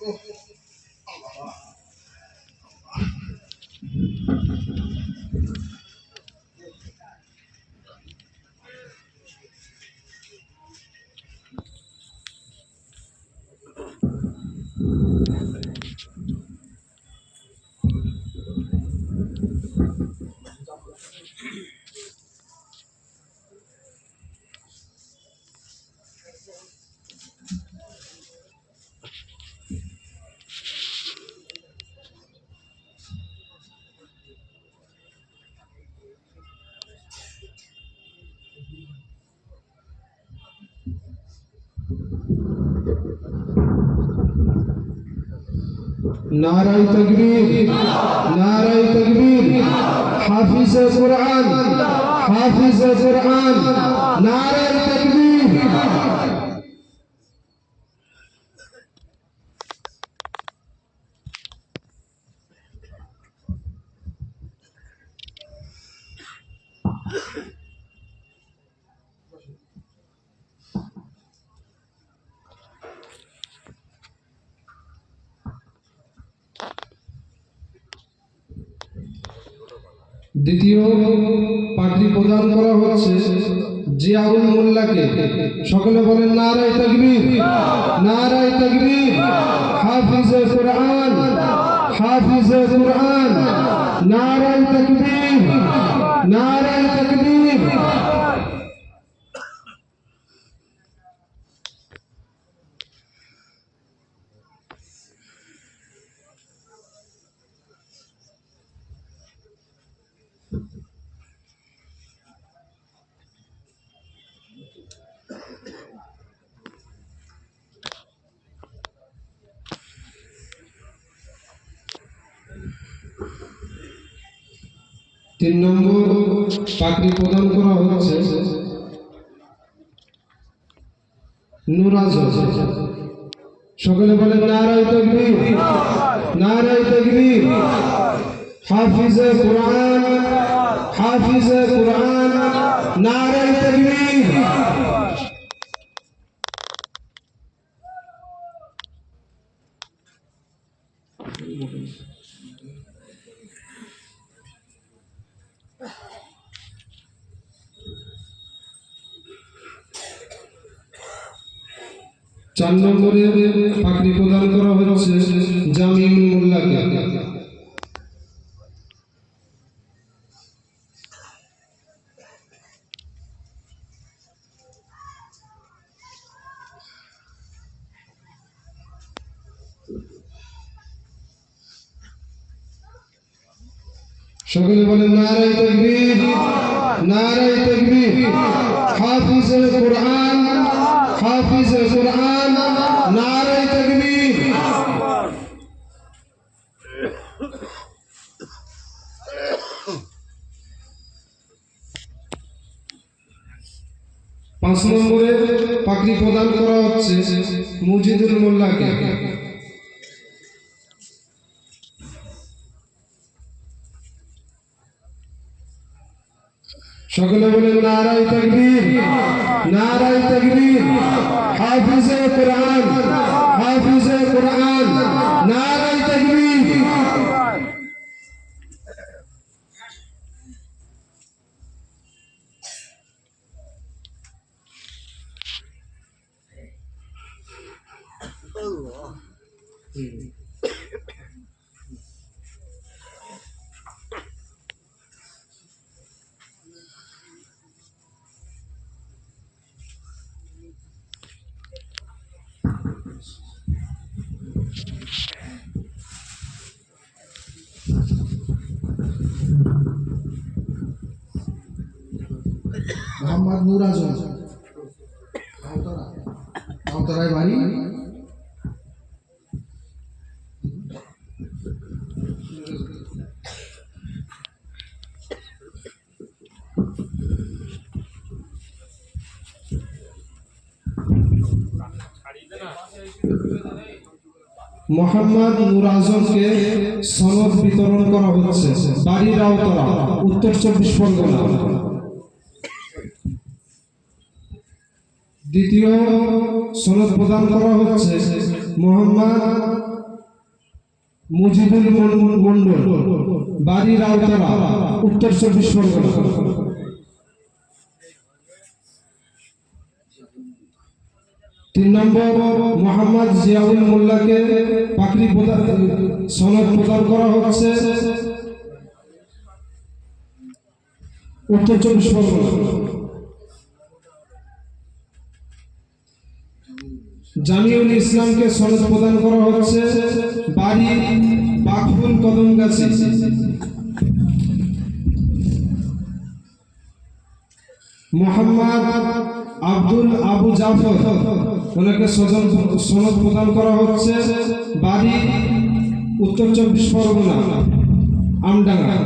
Oh. নারাই তকবীর নারাই তকবীর হাফিজ কুরআন হাফিজ কুরআন নারাই তকবীর। দ্বিতীয় পার্টি প্রদান করা হচ্ছে জিয়াউল মোল্লাকে। সকলে বলেন, নারায় তকবীর নারায় তকবীর, হাফিজ কোরআন হাফিজ কোরআন, নারায় তকবীর নারায় তকবীর তিন নম্বর পাগড়ি প্রদান করা হচ্ছে নুরাজ সকলে বলেন নারাই তকবীর। হাফিজে কুরআন হাফিজে কুরআন নারাই তকবীর। চার নম্বরে পাগড়ি প্রদান করা জামিল মোল্লাকে। সকলে বলেন নারাই তকবীর নারাই তকবীর হাফিজ কুরআন হাফিজ কুরআন নারাই তকবীর। পাঁচ নম্বরে পাগড়ি প্রদান করা হচ্ছে মুজিদুল মোল্লাকে। সকলে বলেন নারাই তকবীর নারাই তকবীর হাফিজে কুরআন হাফিজে কুরআন নারাই তকবীর মোহাম্মদ নূর আজম কাউতারায় বাড়ি? মোহাম্মদ নূর সনদ বিতরণ করা হচ্ছে। বাড়ি রাউতরা উত্তর চব্বিশ পরগনা। দ্বিতীয় সনদ প্রদান করা হচ্ছে মোহাম্মদ মুজিবুল মন- মন্ডল, বাড়ি রাউতারা, উত্তর চব্বিশ পরগনা। তিন নম্বর, মোহাম্মদ জিয়াউল মোল্লাকে পাকড়ি প্রদান সনদ প্রদান করা হচ্ছে উত্তর চব্বিশ পরগনা। জামিউল ইসলামকে সনদ প্রদান করা হচ্ছে বাড়ি বাকফুল কদমগাছি। মোহাম্মদ আব্দুল আবু জাফর ওনাকে সজন সনদ প্রদান করা হচ্ছে বাড়ি উত্তর চব্বিশ পরগনা, আমডাঙ্গা।